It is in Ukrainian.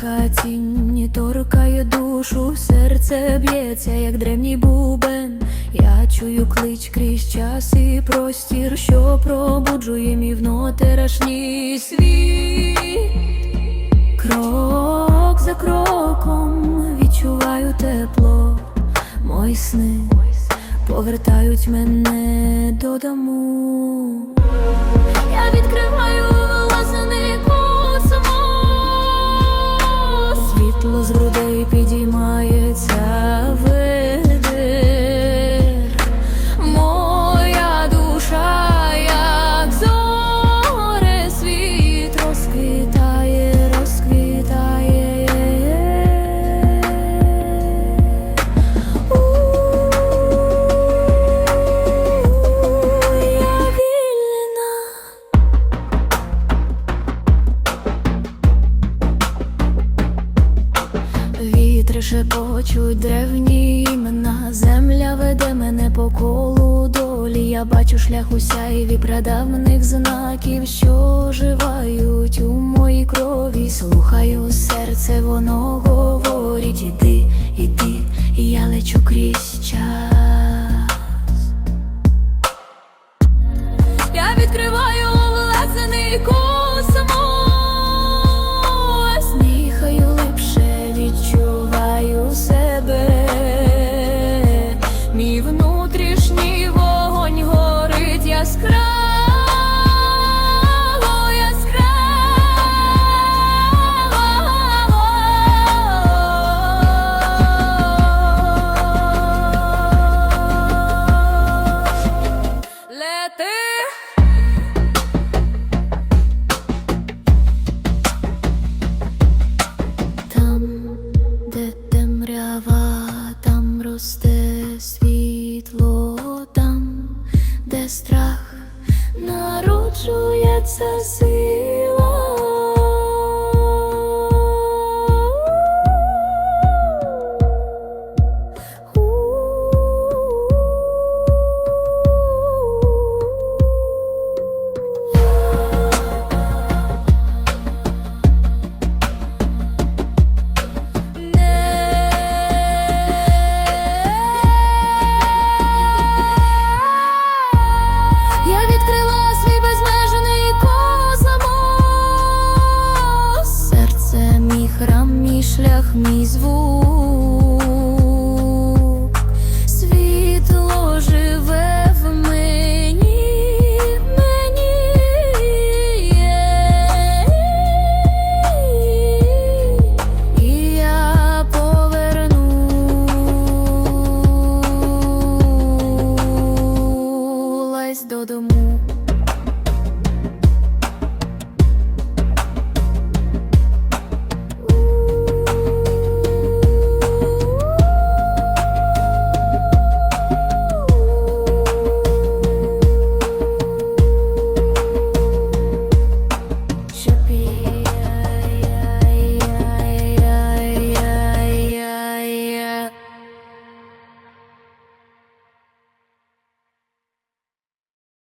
Тиха тінь торкає душу, серце б'ється, як древній бубен. Я чую клич крізь час і простір, що пробуджує мій внутрішній світ. Крок за кроком відчуваю тепло, мої сни повертають мене додому. Шепочуть древні імена, земля веде мене по колу долі. Я бачу шлях у сяйві прадавних знаків, що живають у моїй крові. Слухаю серце, воно говорить, іди, іди, і я лечу крізь час. Я відкриваю власний космос страх народжується сила. шлях мій звук, світло живе в мені, мені є, І я повернулась додому.